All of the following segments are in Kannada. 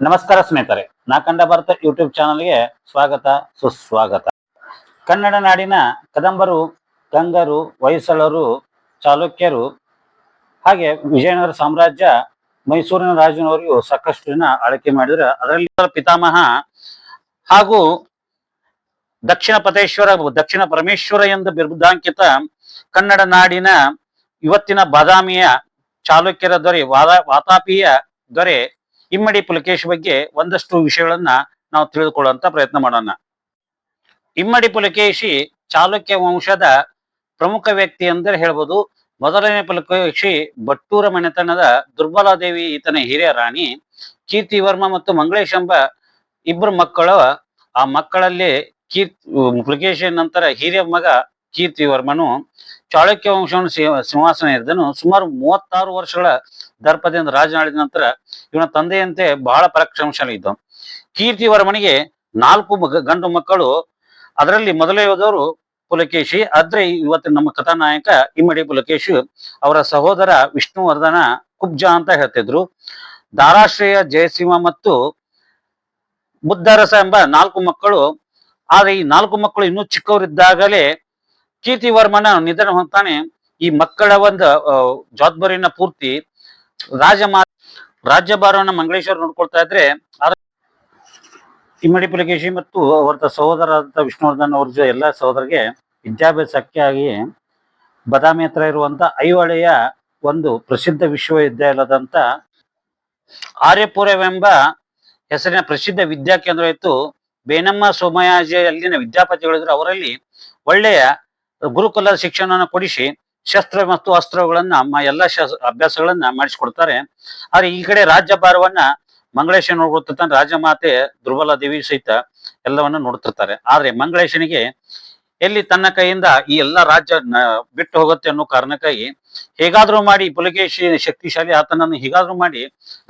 ನಮಸ್ಕಾರ ಸ್ನೇಹಿತರೆ ನಾ ಕಂಡ ಭಾರತ ಯೂಟ್ಯೂಬ್ ಚಾನಲ್ಗೆ ಸ್ವಾಗತ, ಸುಸ್ವಾಗತ. ಕನ್ನಡ ನಾಡಿನ ಕದಂಬರು, ಗಂಗರು, ಹೊಯ್ಸಳರು, ಚಾಲುಕ್ಯರು ಹಾಗೆ ವಿಜಯನಗರ ಸಾಮ್ರಾಜ್ಯ ಮೈಸೂರಿನ ರಾಜನವರಿಗೂ ಸಾಕಷ್ಟು ಜನ ಆಳಕೆ ಮಾಡಿದ್ರು. ಅದರಲ್ಲಿ ಪಿತಾಮಹ ಹಾಗೂ ದಕ್ಷಿಣ ಪತೇಶ್ವರ ದಕ್ಷಿಣ ಪರಮೇಶ್ವರ ಎಂದು ಬಿರುದಾಂಕಿತ ಕನ್ನಡ ನಾಡಿನ ಇವತ್ತಿನ ಬಾದಾಮಿಯ ಚಾಲುಕ್ಯರ ದೊರೆ ವಾತಾಪಿಯ ದೊರೆ ಇಮ್ಮಡಿ ಪುಲಕೇಶಿ ಬಗ್ಗೆ ಒಂದಷ್ಟು ವಿಷಯಗಳನ್ನ ನಾವು ತಿಳಿದುಕೊಳ್ಳುವಂತ ಪ್ರಯತ್ನ ಮಾಡೋಣ. ಇಮ್ಮಡಿ ಪುಲಕೇಶಿ ಚಾಲುಕ್ಯ ವಂಶದ ಪ್ರಮುಖ ವ್ಯಕ್ತಿ ಅಂದ್ರೆ ಹೇಳ್ಬೋದು. ಮೊದಲನೇ ಪುಲಕೇಶಿ ಬಟ್ಟೂರ ಮನೆತನದ ದುರ್ಬಲಾದೇವಿ ಈತನ ಹಿರಿಯ ರಾಣಿ. ಕೀರ್ತಿವರ್ಮ ಮತ್ತು ಮಂಗಳೇಶ್ ಎಂಬ ಇಬ್ಬರು ಮಕ್ಕಳು. ಆ ಮಕ್ಕಳಲ್ಲಿ ಕೀರ್ತಿ ಪುಲಕೇಶಿ ನಂತರ ಹಿರಿಯ ಮಗ ಕೀರ್ತಿವರ್ಮನು ಚಾಳುಕ್ಯ ವಂಶವನ್ನು ಸಿಂಹಾಸನ ಇದ್ದನು ಸುಮಾರು ಮೂವತ್ತಾರು ವರ್ಷಗಳ ದರ್ಪದಿಂದ ರಾಜನಾಡಿದ ನಂತರ ಇವನ ತಂದೆಯಂತೆ ಬಹಳ ಪರಾಕ್ರಮಶಾಲಿ ಕೀರ್ತಿ ಕೀರ್ತಿವರ್ಮನಿಗೆ ನಾಲ್ಕು ಗಂಡು ಮಕ್ಕಳು. ಅದರಲ್ಲಿ ಮೊದಲೇ ಹೋದವರು ಪುಲಕೇಶಿ, ಆದ್ರೆ ಇವತ್ತು ನಮ್ಮ ಕಥಾನಾಯಕ ಇಮ್ಮಡಿ ಪುಲಕೇಶಿ ಅವರ ಸಹೋದರ ವಿಷ್ಣುವರ್ಧನ ಕುಬ್ಜ ಅಂತ ಹೇಳ್ತಿದ್ರು. ದಾರಾಶ್ರಯ ಜಯಸಿಂಹ ಮತ್ತು ಬುದ್ಧರಸ ಎಂಬ ನಾಲ್ಕು ಮಕ್ಕಳು. ಆದ್ರೆ ಈ ನಾಲ್ಕು ಮಕ್ಕಳು ಇನ್ನೂ ಚಿಕ್ಕವರಿದ್ದಾಗಲೇ ಕೀರ್ತಿವರ್ಮನ ನಿಧನ ಹೊಂತಾನೆ ಈ ಮಕ್ಕಳ ಒಂದು ಜವಾಬ್ದಾರಿನ ಪೂರ್ತಿ ರಾಜಮಾ ರಾಜ್ಯಭಾರವನ್ನ ಮಂಗಳೇಶ್ವರ ನೋಡ್ಕೊಳ್ತಾ ಇದ್ರೆ ಇಮ್ಮಡಿ ಪುಲಕೇಶಿ ಮತ್ತು ಅವರ ಸಹೋದರಾದ ವಿಷ್ಣುವರ್ಧನ್ ಅವ್ರ ಎಲ್ಲ ಸಹೋದರಿಗೆ ವಿದ್ಯಾಭ್ಯಾಸಕ್ಕೆ ಆಗಿ ಬದಾಮಿ ಹತ್ರ ಇರುವಂತ ಐಹೊಳೆಯ ಒಂದು ಪ್ರಸಿದ್ಧ ವಿಶ್ವವಿದ್ಯಾಲಯದಂತ ಆರ್ಯಪುರವೆಂಬ ಹೆಸರಿನ ಪ್ರಸಿದ್ಧ ವಿದ್ಯಾ ಕೇಂದ್ರ ಇತ್ತು. ಬೇನಮ್ಮ ಸೋಮಯಾಜಿ ಅಲ್ಲಿನ ವಿದ್ಯಾಪತಿಗಳಿದ್ರು. ಅವರಲ್ಲಿ ಒಳ್ಳೆಯ ಗುರುಕುಲದ ಶಿಕ್ಷಣವನ್ನು ಕೊಡಿಸಿ ಶಸ್ತ್ರ ಮತ್ತು ಅಸ್ತ್ರಗಳನ್ನ ಎಲ್ಲ ಶಸ್, ಅಭ್ಯಾಸಗಳನ್ನ ಮಾಡಿಸಿಕೊಡ್ತಾರೆ. ಆದ್ರೆ ಈ ಕಡೆ ರಾಜ್ಯಭಾರವನ್ನ ಮಂಗಳೇಶ ನೋಡ್ಕೊತಿರ್ತಾನೆ ರಾಜಮಾತೆ ದುರ್ಬಲ ದೇವಿ ಸಹಿತ ಎಲ್ಲವನ್ನ ನೋಡ್ತಿರ್ತಾರೆ. ಆದ್ರೆ ಮಂಗಳೇಶನಿಗೆ ಎಲ್ಲಿ ತನ್ನ ಕೈಯಿಂದ ಈ ಎಲ್ಲ ರಾಜ್ಯ ಬಿಟ್ಟು ಹೋಗುತ್ತೆ ಅನ್ನೋ ಕಾರಣಕ್ಕಾಗಿ ಹೇಗಾದ್ರೂ ಮಾಡಿ ಪುಲಕೇಶಿ ಶಕ್ತಿಶಾಲಿ ಆತನನ್ನು ಹೇಗಾದ್ರೂ ಮಾಡಿ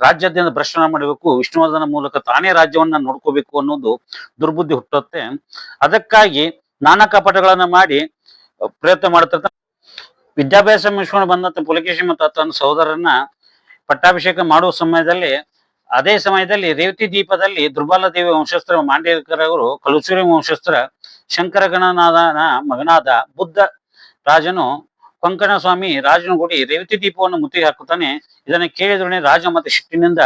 ರಾಜ್ಯದಿಂದ ಭ್ರಷ್ಟನ ಮಾಡಬೇಕು, ವಿಷ್ಣುವರ್ಧನ ಮೂಲಕ ತಾನೇ ರಾಜ್ಯವನ್ನ ನೋಡ್ಕೋಬೇಕು ಅನ್ನೋದು ದುರ್ಬುದ್ಧಿ ಹುಟ್ಟುತ್ತೆ. ಅದಕ್ಕಾಗಿ ನಾನಾ ಕಪಟಗಳನ್ನ ಮಾಡಿ ಪ್ರಯತ್ನ ಮಾಡ್ತಿರ್ತಾನೆ ವಿದ್ಯಾಭ್ಯಾಸ ಮುಗಿಸ್ಕೊಂಡು ಬಂದಂತ ಪುಲಕೇಶಿ ಮತ್ತು ತನ್ನ ಸಹೋದರನ್ನ ಪಟ್ಟಾಭಿಷೇಕ ಮಾಡುವ ಸಮಯದಲ್ಲಿ, ಅದೇ ಸಮಯದಲ್ಲಿ ರೇವತಿ ದೀಪದಲ್ಲಿ ದುರ್ಬಲ ದೇವಿ ವಂಶಸ್ತ್ರ ಮಾಂಡೇಕರವರು ಕಲುಚುರಿ ವಂಶಸ್ತ್ರ ಶಂಕರ ಗಣನಾಥನ ಮಗನಾದ ಬುದ್ಧ ರಾಜನು ಕೊಂಕಣ ಸ್ವಾಮಿ ರಾಜನು ಕೂಡಿ ರೇವತಿ ದೀಪವನ್ನು ಮುತ್ತಿಗೆ ಹಾಕುತ್ತಾನೆ. ಇದನ್ನ ಕೇಳಿದ್ರೆ ರಾಜ ಮತ್ತೆ ಶಿಟ್ಟಿನಿಂದ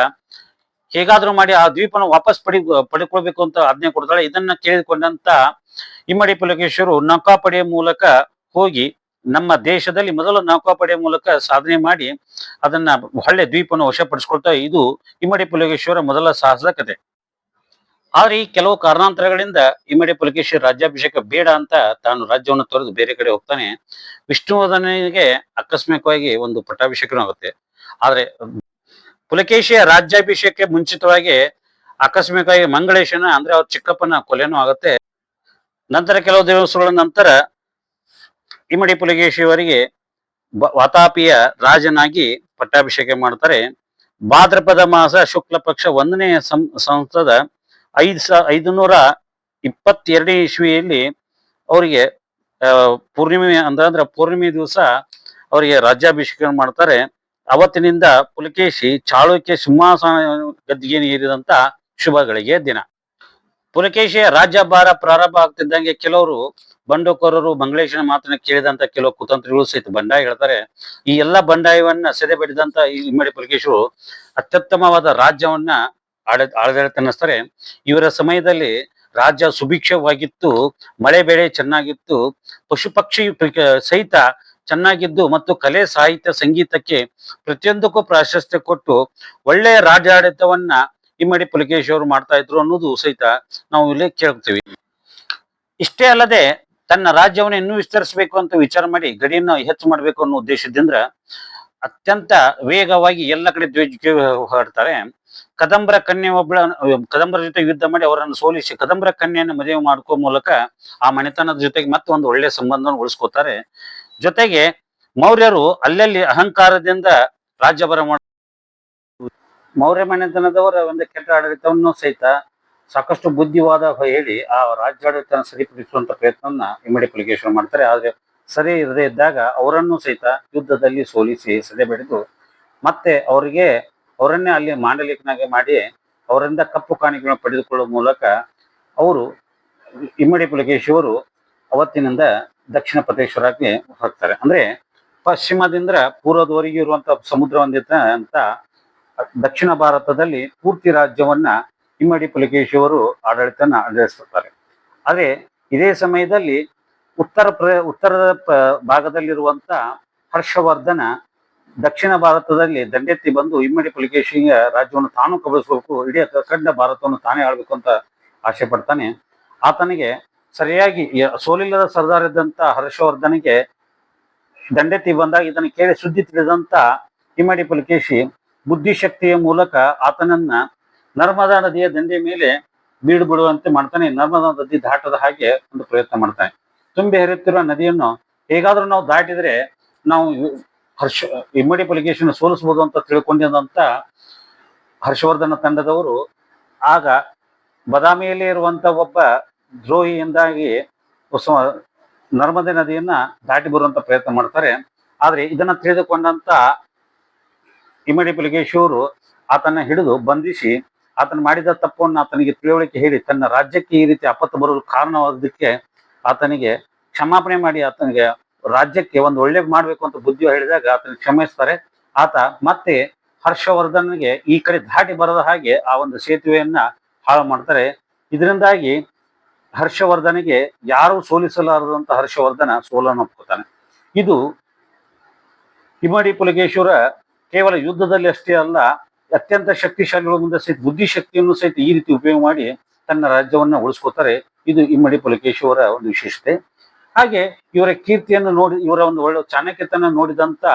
ಹೇಗಾದ್ರೂ ಮಾಡಿ ಆ ದ್ವೀಪನ ವಾಪಸ್ ಪಡಿ, ಪಡ್ಕೊಳ್ಬೇಕು ಅಂತ ಆಜ್ಞೆ ಕೊಡ್ತಾಳೆ. ಇದನ್ನ ಕೇಳಿಕೊಂಡಂತ ಇಮ್ಮಡಿ ಪುಲಕೇಶ್ವರು ನೌಕಾಪಡೆಯ ಮೂಲಕ ಹೋಗಿ ನಮ್ಮ ದೇಶದಲ್ಲಿ ಮೊದಲು ನೌಕಾಪಡೆಯ ಮೂಲಕ ಸಾಧನೆ ಮಾಡಿ ಅದನ್ನ ಒಳ್ಳೆ ದ್ವೀಪನ ವಶಪಡಿಸ್ಕೊಳ್ತಾ ಇದು ಇಮ್ಮಡಿ ಪುಲಕೇಶ್ವರ ಮೊದಲ ಸಾಹಸದ ಕತೆ. ಆದ್ರೆ ಈ ಕೆಲವು ಕಾರಣಾಂತರಗಳಿಂದ ಇಮ್ಮಡಿ ಪುಲಕೇಶ್ವರ ರಾಜ್ಯಾಭಿಷೇಕ ಬೇಡ ಅಂತ ತಾನು ರಾಜ್ಯವನ್ನು ತೊರೆದು ಬೇರೆ ಕಡೆ ಹೋಗ್ತಾನೆ ವಿಷ್ಣುವರ್ಧನಿಗೆ ಆಕಸ್ಮಿಕವಾಗಿ ಒಂದು ಪಟ್ಟಾಭಿಷೇಕನೂ ಆಗುತ್ತೆ. ಆದ್ರೆ ಪುಲಕೇಶಿಯ ರಾಜ್ಯಾಭಿಷೇಕ ಮುಂಚಿತವಾಗಿ ಆಕಸ್ಮಿಕವಾಗಿ ಮಂಗಳೇಶನ ಅಂದ್ರೆ ಅವ್ರ ಚಿಕ್ಕಪ್ಪನ ಕೊಲೆನೂ ಆಗುತ್ತೆ. ನಂತರ ಕೆಲವು ದಿವಸಗಳ ನಂತರ ಇಮ್ಮಡಿ ಪುಲಿಗೇಶಿಯವರಿಗೆ ವಾತಾಪಿಯ ರಾಜನಾಗಿ ಪಟ್ಟಾಭಿಷೇಕ ಮಾಡ್ತಾರೆ. ಭಾದ್ರಪದ ಮಾಸ ಶುಕ್ಲ ಪಕ್ಷ ಒಂದನೇ ಸಂ, ಸಂಸದ ಐದು ಸ, ಐದುನೂರ ಇಪ್ಪತ್ತೆರಡನೇ ಇಸ್ವಿಯಲ್ಲಿ ಅವರಿಗೆ ಪೂರ್ಣಿಮೆ ಅಂತಂದ್ರೆ ಪೂರ್ಣಿಮೆ ದಿವಸ ಅವರಿಗೆ ರಾಜ್ಯಾಭಿಷೇಕ ಮಾಡ್ತಾರೆ. ಅವತ್ತಿನಿಂದ ಪುಲಕೇಶಿ ಚಾಳುಕ್ಯ ಸಿಂಹಾಸನ ಗದ್ದಿಗೆ ಏರಿದಂತ ಶುಭಗಳಿಗೆ ದಿನ. ಪುಲಕೇಶಿಯ ರಾಜ್ಯಭಾರ ಪ್ರಾರಂಭ ಆಗ್ತಿದ್ದಂಗೆ ಕೆಲವರು ಬಂಡುಕೋರರು ಮಂಗಳೇಶನ ಮಾತನ್ನ ಕೇಳಿದಂತ ಕೆಲವು ಕುತಂತ್ರಿಗಳು ಸಹಿತ ಬಂಡಾಯ ಹೇಳ್ತಾರೆ. ಈ ಎಲ್ಲಾ ಬಂಡಾಯವನ್ನ ಸೆದೆ ಬಡಿದಂತ ಈ ಇಮ್ಮಡಿ ಪುಲಕೇಶರು ಅತ್ಯುತ್ತಮವಾದ ರಾಜ್ಯವನ್ನ ಆಡ ಆಡಳಿತ ಇವರ ಸಮಯದಲ್ಲಿ ರಾಜ್ಯ ಸುಭಿಕ್ಷವಾಗಿತ್ತು, ಮಳೆ ಬೆಳೆ ಚೆನ್ನಾಗಿತ್ತು ಪಶು ಪಕ್ಷಿ ಸಹಿತ ಚೆನ್ನಾಗಿದ್ದು ಮತ್ತು ಕಲೆ, ಸಾಹಿತ್ಯ, ಸಂಗೀತಕ್ಕೆ ಪ್ರತಿಯೊಂದಕ್ಕೂ ಪ್ರಾಶಸ್ತ್ಯ ಕೊಟ್ಟು ಒಳ್ಳೆಯ ರಾಜ್ಯಾಡಳಿತವನ್ನ ಇಮ್ಮಡಿ ಪುಲಕೇಶ್ ಅವರು ಮಾಡ್ತಾ ಇದ್ರು ಅನ್ನೋದು ಸಹಿತ ನಾವು ಇಲ್ಲಿ ಕೇಳ್ತೀವಿ. ಇಷ್ಟೇ ಅಲ್ಲದೆ ತನ್ನ ರಾಜ್ಯವನ್ನು ಇನ್ನೂ ವಿಸ್ತರಿಸಬೇಕು ಅಂತ ವಿಚಾರ ಮಾಡಿ ಗಡಿಯನ್ನು ಹೆಚ್ಚು ಮಾಡಬೇಕು ಅನ್ನೋ ಉದ್ದೇಶದಿಂದ ಅತ್ಯಂತ ವೇಗವಾಗಿ ಎಲ್ಲ ಕಡೆ ದ್ವೇಷಕ್ಕೆ ಹೊರಡ್ತಾರೆ. ಕದಂಬರ ಕನ್ಯೆ ಒಬ್ಬಳ, ಕದಂಬರ ಜೊತೆ ಯುದ್ಧ ಮಾಡಿ ಅವರನ್ನು ಸೋಲಿಸಿ ಕದಂಬರ ಕನ್ಯೆಯನ್ನು ಮದುವೆ ಮಾಡ್ಕೋ ಮೂಲಕ ಆ ಮನೆತನದ ಜೊತೆಗೆ ಮತ್ತೆ ಒಂದು ಒಳ್ಳೆಯ ಸಂಬಂಧವನ್ನು ಉಳಿಸ್ಕೋತಾರೆ. ಜೊತೆಗೆ ಮೌರ್ಯರು ಅಲ್ಲಲ್ಲಿ ಅಹಂಕಾರದಿಂದ ರಾಜ್ಯಭಾರ ಮಾಡ ಮೌರ್ಯ ಮನೆತನದವರ ಒಂದು ಕೆಟ್ಟ ಆಡಳಿತವನ್ನು ಸಹಿತ ಸಾಕಷ್ಟು ಬುದ್ಧಿವಾದ ಹೇಳಿ ಆ ರಾಜ್ಯಾಡಳಿತ ಸರಿಪಡಿಸುವಂತ ಪ್ರಯತ್ನವನ್ನ ಇಮ್ಮಡಿ ಪುಲಿಕೇಶ್ವರ ಮಾಡ್ತಾರೆ. ಆದ್ರೆ ಸರಿ ಇರದೇ ಇದ್ದಾಗ ಅವರನ್ನು ಸಹಿತ ಯುದ್ಧದಲ್ಲಿ ಸೋಲಿಸಿ ಸದೆ ಬೆಳೆದು ಮತ್ತೆ ಅವರಿಗೆ ಅವರನ್ನೇ ಅಲ್ಲಿ ಮಾಂಡಲಿಕನಾಗೆ ಮಾಡಿ ಅವರಿಂದ ಕಪ್ಪು ಕಾಣಿಕೆಗಳನ್ನು ಪಡೆದುಕೊಳ್ಳುವ ಮೂಲಕ ಅವರು ಇಮ್ಮಡಿ ಪುಲಿಕೇಶಿಯವರು ಅವತ್ತಿನಿಂದ ದಕ್ಷಿಣ ಪ್ರದೇಶರಾಗಿ ಹೋಗ್ತಾರೆ. ಅಂದ್ರೆ ಪಶ್ಚಿಮದಿಂದ ಪೂರ್ವದವರೆಗೆ ಇರುವಂತ ಸಮುದ್ರ ಹೊಂದಿದ್ದ ಅಂತ ದಕ್ಷಿಣ ಭಾರತದಲ್ಲಿ ಪೂರ್ತಿ ರಾಜ್ಯವನ್ನ ಇಮ್ಮಡಿ ಪುಲಕೇಶಿಯವರು ಆಡಳಿತನ ನಡೆಸುತ್ತಾರೆ ಆದರೆ ಇದೇ ಸಮಯದಲ್ಲಿ ಉತ್ತರ ಪ್ರ, ಉತ್ತರದ ಭಾಗದಲ್ಲಿರುವಂತ ಹರ್ಷವರ್ಧನ ದಕ್ಷಿಣ ಭಾರತದಲ್ಲಿ ದಂಡೆತ್ತಿ ಬಂದು ಇಮ್ಮಡಿ ಪುಲಿಕೇಶಿಯ ರಾಜ್ಯವನ್ನು ತಾನು ಕಬಳಿಸಬೇಕು, ಇಡೀ ಅಖಂಡ ಭಾರತವನ್ನು ತಾನೇ ಆಳ್ಬೇಕು ಅಂತ ಆಸೆ ಪಡ್ತಾನೆ. ಆತನಿಗೆ ಸರಿಯಾಗಿ ಸೋಲಿಲ್ಲದ ಸರ್ದಾರ್ ಇದ್ದಂತ ಹರ್ಷವರ್ಧನಿಗೆ ದಂಡೆತ್ತಿ ಬಂದಾಗ ಇದನ್ನು ಕೇಳಿ ಸುದ್ದಿ ತಿಳಿದಂತ ಇಮ್ಮಡಿ ಪುಲಿಕೇಶಿ ಬುದ್ಧಿಶಕ್ತಿಯ ಮೂಲಕ ಆತನನ್ನ ನರ್ಮದಾ ನದಿಯ ದಂಡೆಯ ಮೇಲೆ ಬೀಡು ಬಿಡುವಂತೆ ಮಾಡ್ತಾನೆ. ನರ್ಮದಾ ನದಿ ದಾಟದ ಹಾಗೆ ಒಂದು ಪ್ರಯತ್ನ ಮಾಡ್ತಾನೆ. ತುಂಬಿ ಹರಿಯುತ್ತಿರುವ ನದಿಯನ್ನು ಹೇಗಾದ್ರೂ ನಾವು ದಾಟಿದ್ರೆ ನಾವು ಹರ್ಷ, ಇಮ್ಮಡಿ ಪುಲಿಕೇಶಿನ ಸೋಲಿಸಬಹುದು ಅಂತ ತಿಳ್ಕೊಂಡಿದ್ದಂತ ಹರ್ಷವರ್ಧನ ತಂಡದವರು ಆಗ ಬದಾಮಿಯಲ್ಲಿ ಇರುವಂತ ಒಬ್ಬ ದ್ರೋಹಿಯಿಂದಾಗಿ ನರ್ಮದೆ ನದಿಯನ್ನ ದಾಟಿ ಬರುವಂತ ಪ್ರಯತ್ನ ಮಾಡ್ತಾರೆ. ಆದ್ರೆ ಇದನ್ನ ತಿಳಿದುಕೊಂಡಂತ ಇಮ್ಮಡಿ ಪುಲಿಕೇಶಿಯವರು ಆತನ ಹಿಡಿದು ಬಂಧಿಸಿ ಆತನ ಮಾಡಿದ ತಪ್ಪನ್ನು ಆತನಿಗೆ ತಿಳುವಳಿಕೆ ಹೇಳಿ ತನ್ನ ರಾಜ್ಯಕ್ಕೆ ಈ ರೀತಿ ಆಪತ್ತು ಬರಲು ಕಾರಣವಾದಕ್ಕೆ ಆತನಿಗೆ ಕ್ಷಮಾಪಣೆ ಮಾಡಿ ಆತನಿಗೆ ರಾಜ್ಯಕ್ಕೆ ಒಂದು ಒಳ್ಳೆ ಮಾಡಬೇಕು ಅಂತ ಬುದ್ಧಿ ಹೇಳಿದಾಗ ಆತನಿಗೆ ಕ್ಷಮಿಸ್ತಾರೆ. ಆತ ಮತ್ತೆ ಹರ್ಷವರ್ಧನ್ಗೆ ಈ ಕಡೆ ದಾಟಿ ಬರದ ಹಾಗೆ ಆ ಒಂದು ಸೇತುವೆಯನ್ನ ಹಾಳು ಮಾಡ್ತಾರೆ. ಇದರಿಂದಾಗಿ ಹರ್ಷವರ್ಧನಿಗೆ ಯಾರು ಸೋಲಿಸಲಾರದಂತ ಹರ್ಷವರ್ಧನ ಸೋಲನ್ನು ಒಪ್ಕೋತಾನೆ. ಇದು ಇಮ್ಮಡಿ ಪುಲಗೇಶ್ವರ ಕೇವಲ ಯುದ್ಧದಲ್ಲಿ ಅಷ್ಟೇ ಅಲ್ಲ ಅತ್ಯಂತ ಶಕ್ತಿಶಾಲಿಗಳ ಮುಂದೆ ಸಹಿತ ಬುದ್ಧಿಶಕ್ತಿಯನ್ನು ಸಹಿತ ಈ ರೀತಿ ಉಪಯೋಗ ಮಾಡಿ ತನ್ನ ರಾಜ್ಯವನ್ನ ಉಳಿಸ್ಕೋತಾರೆ. ಇದು ಇಮ್ಮಡಿ ಪುಲಕೇಶಿಯವರ ಒಂದು ವಿಶೇಷತೆ. ಹಾಗೆ ಇವರ ಕೀರ್ತಿಯನ್ನು ನೋಡಿ, ಇವರ ಒಂದು ಒಳ್ಳೆ ಚಾಣಕ್ಯತನ ನೋಡಿದಂತ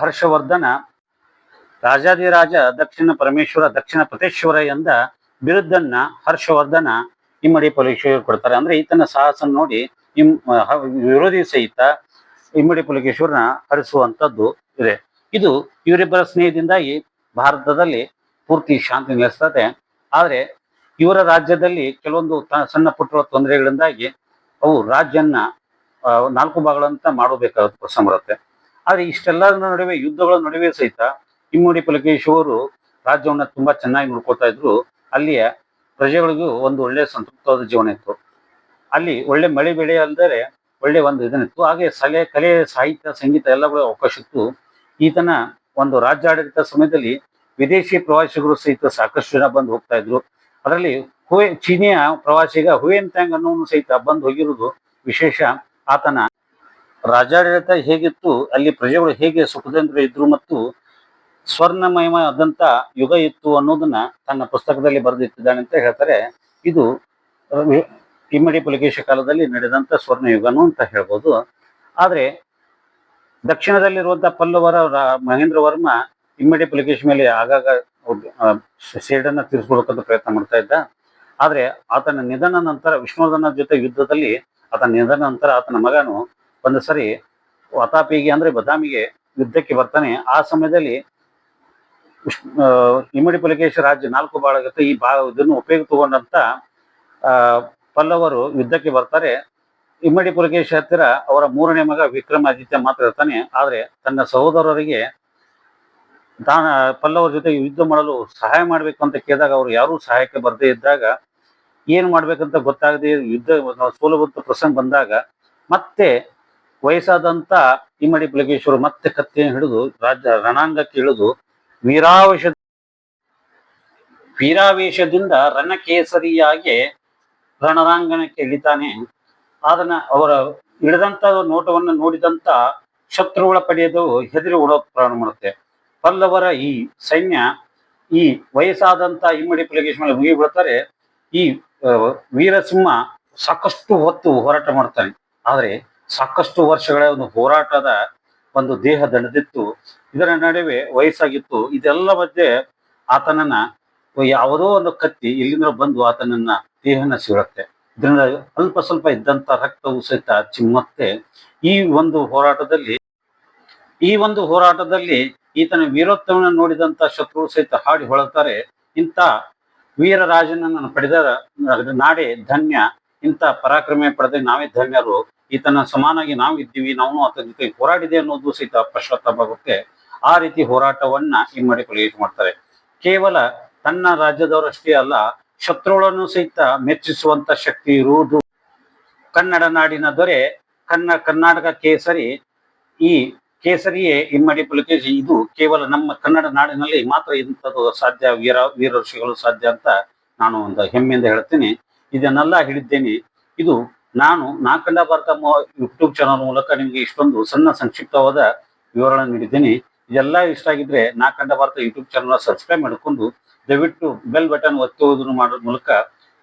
ಹರ್ಷವರ್ಧನ ರಾಜಾದಿರಾಜ ದಕ್ಷಿಣ ಪರಮೇಶ್ವರ ದಕ್ಷಿಣ ಪ್ರತೇಶ್ವರ ಎಂದ ಬಿರುದ್ದನ್ನ ಹರ್ಷವರ್ಧನ ಇಮ್ಮಡಿ ಪುಲಕೇಶ್ವರ ಕೊಡ್ತಾರೆ. ಅಂದ್ರೆ ಈತನ ಸಾಹಸ ನೋಡಿ ಇಮ್ ವಿರೋಧಿ ಸಹಿತ ಇಮ್ಮಡಿ ಪುಲಕೇಶ್ವರನ ಹರಿಸುವಂತದ್ದು ಇದೆ. ಇದು ಇವರಿಬ್ಬರ ಸ್ನೇಹದಿಂದಾಗಿ ಭಾರತದಲ್ಲಿ ಪೂರ್ತಿ ಶಾಂತಿ ನೆಲೆಸ್ತದೆ. ಆದರೆ ಇವರ ರಾಜ್ಯದಲ್ಲಿ ಕೆಲವೊಂದು ಸಣ್ಣ ಪುಟ್ಟ ತೊಂದರೆಗಳಿಂದಾಗಿ ಅವು ರಾಜ್ಯನ್ನ ನಾಲ್ಕು ಭಾಗಗಳಂತ ಮಾಡಬೇಕಾದ ಪ್ರಸಂಗ ಬರುತ್ತೆ ಆದ್ರೆ ಇಷ್ಟೆಲ್ಲ ನಡುವೆ ಯುದ್ಧಗಳ ನಡುವೆ ಸಹಿತ ಇಮ್ಮಡಿ ಪುಲಕೇಶಿಯವರು ರಾಜ್ಯವನ್ನ ತುಂಬಾ ಚೆನ್ನಾಗಿ ನೋಡ್ಕೊತಾ ಇದ್ರು. ಅಲ್ಲಿಯ ಪ್ರಜೆಗಳಿಗೂ ಒಂದು ಒಳ್ಳೆ ಸಂತೃಪ್ತವಾದ ಜೀವನ ಇತ್ತು. ಅಲ್ಲಿ ಒಳ್ಳೆ ಮಳೆ ಬೆಳೆ ಅಲ್ಲದೆ ಒಳ್ಳೆ ಒಂದು ಇದನ್ನಿತ್ತು. ಹಾಗೆ ಸಲೆ, ಕಲೆ, ಸಾಹಿತ್ಯ, ಸಂಗೀತ ಎಲ್ಲಗಳ ಅವಕಾಶ ಇತ್ತು. ಈತನ ಒಂದು ರಾಜ್ಯಾಡಳಿತ ಸಮಯದಲ್ಲಿ ವಿದೇಶಿ ಪ್ರವಾಸಿಗರು ಸಹಿತ ಸಾಕಷ್ಟು ಜನ ಬಂದು ಹೋಗ್ತಾ ಇದ್ರು. ಅದರಲ್ಲಿ ಹುವೆ ಚೀನಿಯ ಪ್ರವಾಸಿಗ ಹುವೇನ್ ತ್ಯಾಂಗ್ ಅನ್ನೋನು ಸಹಿತ ಬಂದು ಹೋಗಿರುವುದು ವಿಶೇಷ. ಆತನ ರಾಜ್ಯಾಡಳಿತ ಹೇಗಿತ್ತು, ಅಲ್ಲಿ ಪ್ರಜೆಗಳು ಹೇಗೆ ಸುಖದಂತ್ರ ಇದ್ರು ಮತ್ತು ಸ್ವರ್ಣಮಯವಾದಂತ ಯುಗ ಇತ್ತು ಅನ್ನೋದನ್ನ ತನ್ನ ಪುಸ್ತಕದಲ್ಲಿ ಬರೆದಿಟ್ಟಿದ್ದಾನೆ ಅಂತ ಹೇಳ್ತಾರೆ. ಇದು ಇಮ್ಮಡಿ ಪುಲಿಕೇಶ ಕಾಲದಲ್ಲಿ ನಡೆದಂತ ಸ್ವರ್ಣ ಯುಗನು ಅಂತ ಹೇಳ್ಬೋದು. ಆದ್ರೆ ದಕ್ಷಿಣದಲ್ಲಿರುವಂತ ಪಲ್ಲವರ ಮಹೇಂದ್ರ ವರ್ಮ ಇಮ್ಮಡಿ ಪುಲಿಕೇಶನ್ ಮೇಲೆ ಆಗಾಗ ಸೇಡನ್ನ ತೀರಿಸ್ಕೊಳ್ಬೇಕಂತ ಪ್ರಯತ್ನ ಮಾಡ್ತಾ ಇದ್ದ. ಆದ್ರೆ ಆತನ ನಿಧನ ನಂತರ ವಿಷ್ಣುವರ್ಧನ ಜೊತೆ ಯುದ್ಧದಲ್ಲಿ ಆತನ ನಿಧನ ನಂತರ ಆತನ ಮಗನು ಒಂದು ಸರಿ ವತಾಪಿಗೆ ಅಂದ್ರೆ ಬದಾಮಿಗೆ ಯುದ್ಧಕ್ಕೆ ಬರ್ತಾನೆ. ಆ ಸಮಯದಲ್ಲಿ ಇಮ್ಮಡಿ ಪುಲಿಕೇಶ ರಾಜ್ಯ ನಾಲ್ಕು ಬಾಳ ಈ ಬಾ ಇದನ್ನು ಉಪಯೋಗ ತಗೊಂಡಂತ ಪಲ್ಲವರು ಯುದ್ಧಕ್ಕೆ ಬರ್ತಾರೆ. ಇಮ್ಮಡಿ ಪುಲಕೇಶ ಹತ್ತಿರ ಅವರ ಮೂರನೇ ಮಗ ವಿಕ್ರಮಾದಿತ್ಯ ಮಾತ್ರ ಇರ್ತಾನೆ. ಆದ್ರೆ ತನ್ನ ಸಹೋದರರಿಗೆ ತಾನ ಪಲ್ಲವರ ಜೊತೆ ಯುದ್ಧ ಮಾಡಲು ಸಹಾಯ ಮಾಡಬೇಕು ಅಂತ ಕೇಳಿದಾಗ ಅವರು ಯಾರೂ ಸಹಾಯಕ್ಕೆ ಬರದೇ ಇದ್ದಾಗ ಏನ್ ಮಾಡ್ಬೇಕಂತ ಗೊತ್ತಾಗದೆ ಯುದ್ಧ ಸೋಲುವಂತ ಪ್ರಸಂಗ ಬಂದಾಗ ಮತ್ತೆ ವಯಸ್ಸಾದಂತ ಇಮ್ಮಡಿ ಪುಲಕೇಶ್ವರು ಮತ್ತೆ ಕತ್ತಿಯನ್ನು ಹಿಡಿದು ರಾಜ್ಯ ರಣಾಂಗಕ್ಕೆ ಇಳಿದು ವೀರಾವೇಶ ವೀರಾವೇಶದಿಂದ ರಣಕೇಸರಿಯಾಗಿ ರಣರಾಂಗಣಕ್ಕೆ ಇಳಿತಾನೆ. ಅದನ್ನ ಅವರ ಇಳಿದಂತ ನೋಟವನ್ನು ನೋಡಿದಂತ ಶತ್ರುಗಳ ಪಡೆಯದು ಹೆದರಿ ಓಡೋಕ್ ಪ್ರಾರಂಭ ಮಾಡುತ್ತೆ. ಪಲ್ಲವರ ಈ ಸೈನ್ಯ ಈ ವಯಸ್ಸಾದಂತ ಇಮ್ಮಡಿ ಪುಲಿಗೇಶ್ ಮೇಲೆ ಮುಗಿ ಬೀಳ್ತಾರೆ. ಈ ವೀರಸಿಂಹ ಸಾಕಷ್ಟು ಹೊತ್ತು ಹೋರಾಟ ಮಾಡ್ತಾನೆ. ಆದ್ರೆ ಸಾಕಷ್ಟು ವರ್ಷಗಳ ಒಂದು ಹೋರಾಟದ ಒಂದು ದೇಹ ದಣದಿತ್ತು. ಇದರ ನಡುವೆ ವಯಸ್ಸಾಗಿತ್ತು. ಇದೆಲ್ಲ ಮಧ್ಯೆ ಆತನನ್ನ ಯಾವುದೋ ಒಂದು ಕತ್ತಿ ಇಲ್ಲಿಂದ ಬಂದು ಆತನನ್ನ ದೇಹನ ಇದರಿಂದ ಅಲ್ಪ ಸ್ವಲ್ಪ ಇದ್ದಂತ ರಕ್ತವು ಸಹಿತ ಚಿಮ್ಮತ್ತೆ ಈ ಒಂದು ಹೋರಾಟದಲ್ಲಿ, ಈ ಒಂದು ಹೋರಾಟದಲ್ಲಿ ಈತನ ವೀರೋತ್ತಮನ ನೋಡಿದಂತ ಶತ್ರು ಸಹಿತ ಹಾಡಿ ಹೊಳತಾರೆ ಇಂಥ ವೀರರಾಜನನ್ನು ಪಡೆದ ನಾಡೇ ಧನ್ಯ. ಇಂಥ ಪರಾಕ್ರಮೆ ಪಡೆದ ನಾವೇ ಧನ್ಯರು. ಈತನ ಸಮಾನಾಗಿ ನಾವು ಇದ್ದೀವಿ, ನಾವು ಆತನ ಜೊತೆ ಹೋರಾಡಿದೆ ಅನ್ನೋದು ಸಹಿತ ಪಶ್ಚಾತ್ತಾಪ ಆ ರೀತಿ ಹೋರಾಟವನ್ನ ಇಮ್ಮಡಿ ಮಾಡಿಕೊಳ್ಳಿ ಮಾಡ್ತಾರೆ. ಕೇವಲ ತನ್ನ ರಾಜ್ಯದವರಷ್ಟೇ ಅಲ್ಲ ಶತ್ರುಗಳನ್ನು ಸಹಿತ ಮೆಚ್ಚಿಸುವಂತ ಶಕ್ತಿ ಇರುವುದು ಕನ್ನಡ ನಾಡಿನ ದೊರೆ. ಕನ್ನ ಕರ್ನಾಟಕ ಕೇಸರಿ. ಈ ಕೇಸರಿಯೇ ಇಮ್ಮಡಿ ಪುಲಕೇಶಿ, ಇದು ಕೇವಲ ನಮ್ಮ ಕನ್ನಡ ನಾಡಿನಲ್ಲಿ ಮಾತ್ರ ಇಂಥದ್ದು ಸಾಧ್ಯ ವೀರ ವೀರ ಋಷಿಗಳು ಸಾಧ್ಯ ಅಂತ ನಾನು ಒಂದು ಹೆಮ್ಮೆಯಿಂದ ಹೇಳ್ತೀನಿ. ಇದನ್ನೆಲ್ಲ ಹಿಡಿದ್ದೇನೆ ಇದು ನಾನು ನಾಕಂಡ ಭಾರತ ಯೂಟ್ಯೂಬ್ ಚಾನಲ್ ಮೂಲಕ ನಿಮಗೆ ಇಷ್ಟೊಂದು ಸಣ್ಣ ಸಂಕ್ಷಿಪ್ತವಾದ ವಿವರಣೆ ನೀಡಿದ್ದೇನೆ. ಇದೆಲ್ಲ ಇಷ್ಟ ಆಗಿದ್ರೆ ನಾಕಂಡ ಭಾರತ ಯೂಟ್ಯೂಬ್ ಚಾನಲ್ ಸಬ್ಸ್ಕ್ರೈಬ್ ಮಾಡಿಕೊಂಡು ದಯವಿಟ್ಟು ಬೆಲ್ ಬಟನ್ ಒತ್ತುವುದನ್ನು ಮಾಡೋದ್ರ ಮೂಲಕ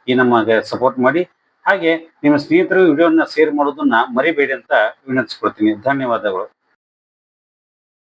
ಈ ನಮಗೆ ಸಪೋರ್ಟ್ ಮಾಡಿ. ಹಾಗೆ ನಿಮ್ಮ ಸ್ನೇಹಿತರು ವಿಡಿಯೋನ ಶೇರ್ ಮಾಡೋದನ್ನ ಮರಿಬೇಡಿ ಅಂತ ವಿನಂತಿಸ್ಕೊಳ್ತೀನಿ. ಧನ್ಯವಾದಗಳು.